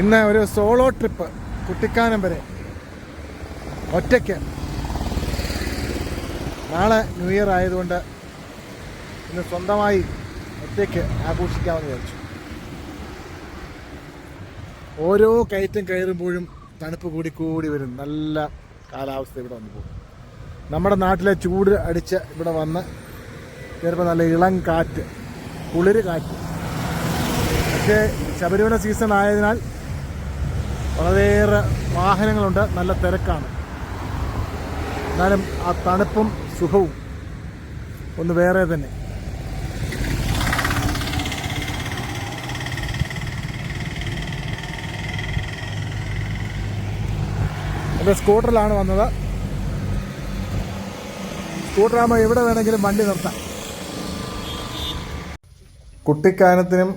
ഇന്ന് ഒരു solo trip Kuttikkanam വരെ. ഒറ്റയ്ക്ക്. നാളെ ന്യൂ ഇയർ ആയതുകൊണ്ട് ഇന്ന് സ്വന്തമായി ഒറ്റയ്ക്ക് ആഘോഷിക്കാമെന്ന് വിചാരിച്ചു. ഓരോ കയറ്റം കയറുമ്പോഴും തണുപ്പ് കൂടി കൂടി വരും. നല്ല കാലാവസ്ഥ ഇവിടെ വന്നു പോകും. നമ്മുടെ നാട്ടിലെ ചൂട് അടിച്ച് ഇവിടെ വന്ന് ചിലപ്പോൾ നല്ല ഇളം കാറ്റ് കുളിര് കാറ്റ്. പക്ഷേ ശബരിമല സീസൺ ആയതിനാൽ വളരെയേറെ വാഹനങ്ങളുണ്ട്. നല്ല തിരക്കാണ്. എന്നാലും ആ തണുപ്പും സുഖവും ഒന്ന് വേറെ തന്നെ. എന്റെ സ്കൂട്ടറിലാണ് വന്നത്. സ്കൂട്ടറാകുമ്പോൾ എവിടെ വേണമെങ്കിലും വണ്ടി നിർത്താം. കുട്ടിക്കാനത്തിനും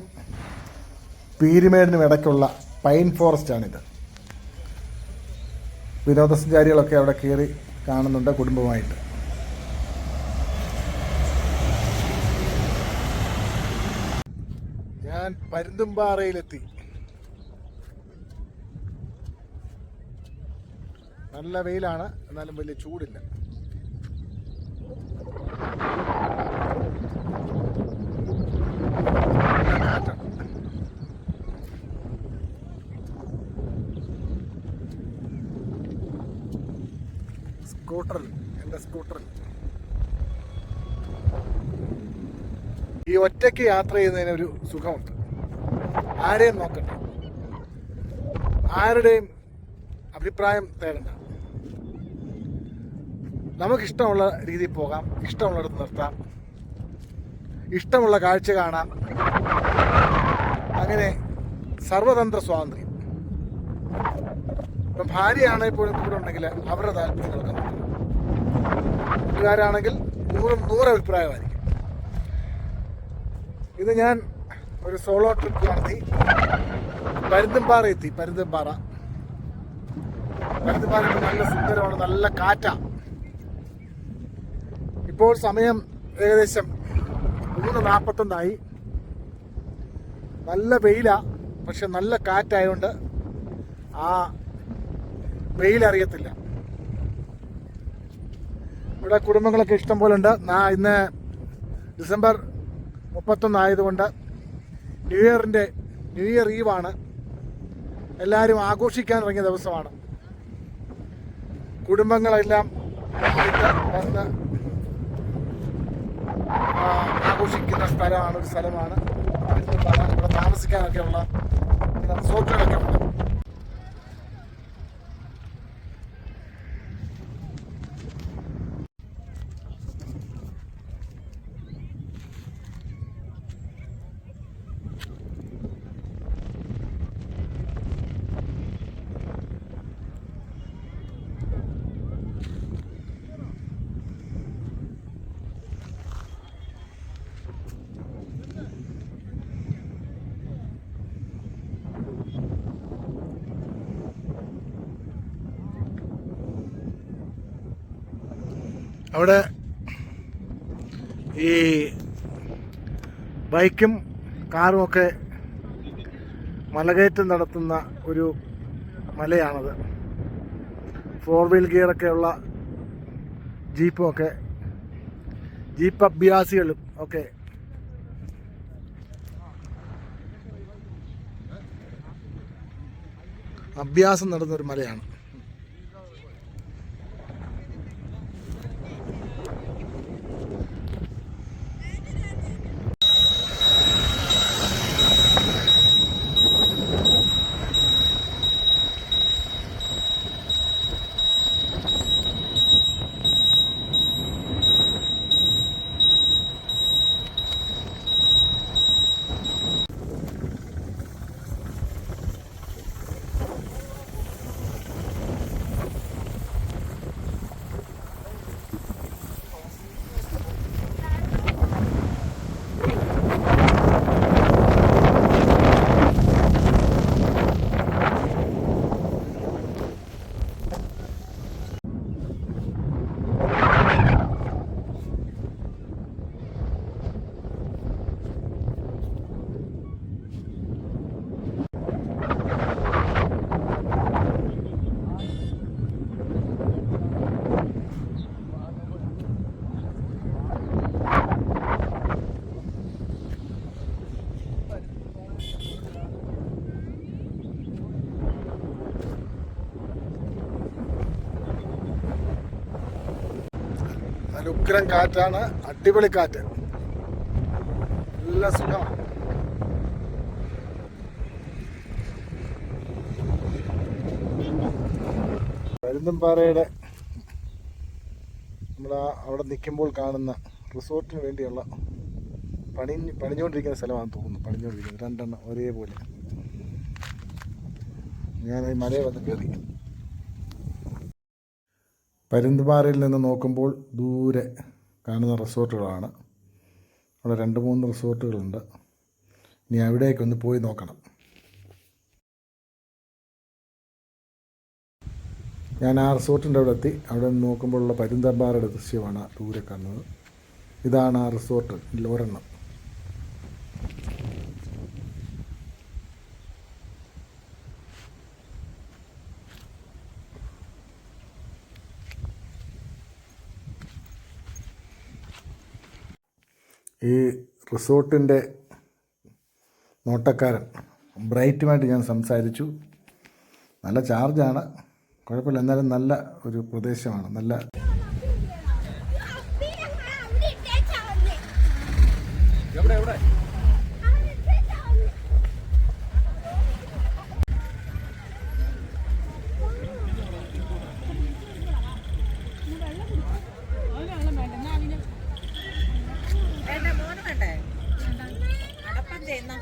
പീരിമേടിനും ഇടയ്ക്കുള്ള പൈൻ ഫോറസ്റ്റാണിത്. വിനോദസഞ്ചാരികളൊക്കെ അവിടെ കയറി കാണുന്നുണ്ട് കുടുംബമായിട്ട്. ഞാൻ പരുന്തുംപാറയിലെത്തി. നല്ല വെയിലാണ് എന്നാലും വലിയ ചൂടില്ല കാറ്റാണ്. സ്കൂട്ടറിൽ എന്റെ സ്കൂട്ടറിൽ. ഈ ഒറ്റയ്ക്ക് യാത്ര ചെയ്യുന്നതിന് ഒരു സുഖമുണ്ട്. ആരെയും നോക്കണ്ട. ആരുടെയും അഭിപ്രായം തേടണ്ട. നമുക്കിഷ്ടമുള്ള രീതിയിൽ പോകാം ഇഷ്ടമുള്ളിടത്ത് നിർത്താം ഇഷ്ടമുള്ള കാഴ്ച കാണാം. അങ്ങനെ സർവതന്ത്ര സ്വാതന്ത്ര്യം. ഇപ്പം ഭാര്യയാണെങ്കിൽ പോലും കൂടെ ഉണ്ടെങ്കിൽ അവരുടെ താല്പര്യങ്ങളൊക്കെ കൂട്ടുകാരാണെങ്കിൽ നൂറും നൂറ് അഭിപ്രായമായിരിക്കും. ഇത് ഞാൻ ഒരു സോളോ ട്രിപ്പ് നടത്തി. പരുന്തുംപാറ എത്തി. പരുന്തുംപാറ. പരുന്തുംപാറ നല്ല സുന്ദരമാണ്. നല്ല കാറ്റാ. ഇപ്പോൾ സമയം ഏകദേശം മൂന്ന് നാൽപ്പത്തൊന്നായി നല്ല വെയിലാ പക്ഷെ നല്ല കാറ്റായതുകൊണ്ട് ആ വെയിലറിയത്തില്ല. ഇവിടെ കുടുംബങ്ങളൊക്കെ ഇഷ്ടം പോലെ ഉണ്ട് ഇന്ന് ഡിസംബർ മുപ്പത്തൊന്നായതുകൊണ്ട് ന്യൂ ഇയറിന്റെ ന്യൂ ഇയർ ഈവാണ്. എല്ലാവരും ആഘോഷിക്കാൻ ഇറങ്ങിയ ദിവസമാണ്. കുടുംബങ്ങളെല്ലാം വന്ന് ആഘോഷിക്കുന്ന സ്ഥലമാണ് ഒരു സ്ഥലമാണ്. ഇവിടെ താമസിക്കാനൊക്കെയുള്ള റിസോർട്ടുകളൊക്കെ ഉണ്ട്. അവിടെ ഈ ബൈക്കും കാറും ഒക്കെ മലകയറ്റം നടത്തുന്ന ഒരു മലയാണത്. ഫോർ വീൽ ഗിയറൊക്കെ ഉള്ള ജീപ്പും അഭ്യാസികളും ഒക്കെ. അഭ്യാസം നടന്ന ഒരു മലയാണ് ഉഗ്രം കാറ്റാണ് അടിപൊളി കാറ്റ്. നല്ല സുഖമാണ് പരുന്തുംപാറയുടെ നമ്മൾ അവിടെ നിൽക്കുമ്പോൾ കാണുന്ന റിസോർട്ടിന് വേണ്ടിയുള്ള പണി പണിഞ്ഞുകൊണ്ടിരിക്കുന്ന സ്ഥലമാണെന്ന് തോന്നുന്നു. പണിഞ്ഞുകൊണ്ടിരിക്കുന്നത് രണ്ടെണ്ണം ഒരേപോലെ. ഞാൻ ഈ മലയെ വന്ന് കയറി. പരുന്തുപാറയിൽ നിന്ന് നോക്കുമ്പോൾ ദൂരെ കാണുന്ന റിസോർട്ടുകളാണ്. അവിടെ രണ്ട് മൂന്ന് റിസോർട്ടുകളുണ്ട്. ഇനി അവിടേക്കൊന്ന് പോയി നോക്കണം. ഞാൻ ആ റിസോർട്ടിന്റെ അവിടെ എത്തി. അവിടെ നിന്ന് നോക്കുമ്പോഴുള്ള പരുന്തമ്പാറയുടെ ദൃശ്യമാണ് ദൂരെ കാണുന്നത്. ഇതാണ് ആ റിസോർട്ട് ഒരെണ്ണം ഈ റിസോർട്ടിന്റെ നോട്ടക്കാരൻ ബ്രൈറ്റുമായിട്ട് ഞാൻ സംസാരിച്ചു. നല്ല ചാർജാണ്. കുഴപ്പമില്ല. എന്നാലും നല്ല ഒരു പ്രദേശമാണ്. നല്ല വേണ്ട